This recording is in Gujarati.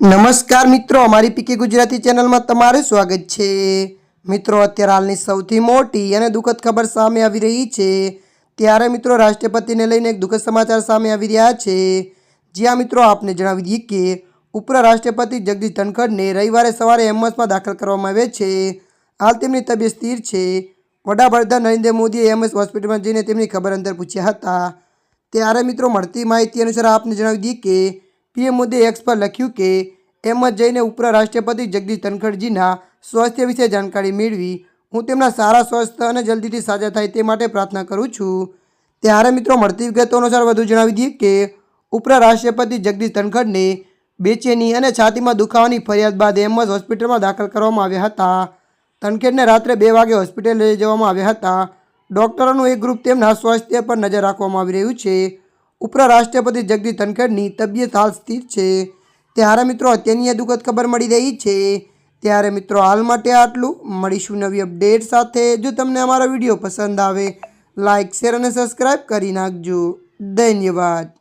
નમસ્કાર મિત્રો, અમારી પીકે ગુજરાતી ચેનલમાં તમારું સ્વાગત છે. મિત્રો, અત્યારે હાલની સૌથી મોટી અને દુઃખદ ખબર સામે આવી રહી છે. ત્યારે મિત્રો, રાષ્ટ્રપતિને લઈને એક દુઃખદ સમાચાર સામે આવી રહ્યા છે. જ્યાં મિત્રો, આપને જણાવી દઈએ કે ઉપરાષ્ટ્રપતિ જગદીશ ધનખડને રવિવારે સવારે એમ્સમાં દાખલ કરવામાં આવે છે. હાલ તેમની તબિયત સ્થિર છે. વડાપ્રધાન નરેન્દ્ર મોદીએ એમ્સ હોસ્પિટલમાં જઈને તેમની ખબર અંતર પૂછ્યા હતા. ત્યારે મિત્રો, મળતી માહિતી અનુસાર આપને જણાવી દઈએ કે પીએમ મોદીએ એક્સ પર લખ્યું કે એમ જ જઈને ઉપરાષ્ટ્રપતિ જગદીશ ધનખડજીના સ્વાસ્થ્ય વિશે જાણકારી મેળવી, હું તેમના સારા સ્વાસ્થ્ય અને જલ્દીથી સાજા થાય તે માટે પ્રાર્થના કરું છું. ત્યારે મિત્રો મળતી વિગતો અનુસાર વધુ જણાવી દઈએ કે, ઉપરાષ્ટ્રપતિ જગદીશ ધનખડને બેચેની અને છાતીમાં દુખાવાની ફરિયાદ બાદ એમ જ હોસ્પિટલમાં દાખલ કરવામાં આવ્યા હતા. ધનખેડને રાત્રે બે વાગે હોસ્પિટલ લઈ જવામાં આવ્યા હતા. ડૉક્ટરોનું એક ગ્રુપ તેમના સ્વાસ્થ્ય પર નજર રાખવામાં આવી રહ્યું છે. ઉપરાષ્ટ્રપતિ જગદીશ ધનખડની તબિયત હાલ સ્થિર છે. ત્યારે મિત્રો, અત્યારની આ દુઃખદ ખબર મળી રહી છે. ત્યારે મિત્રો, હાલ માટે આટલું. મળીશું નવી અપડેટ સાથે. જો તમને અમારો વીડિયો પસંદ આવે લાઇક શેર અને સબસ્ક્રાઈબ કરી નાખજો. ધન્યવાદ.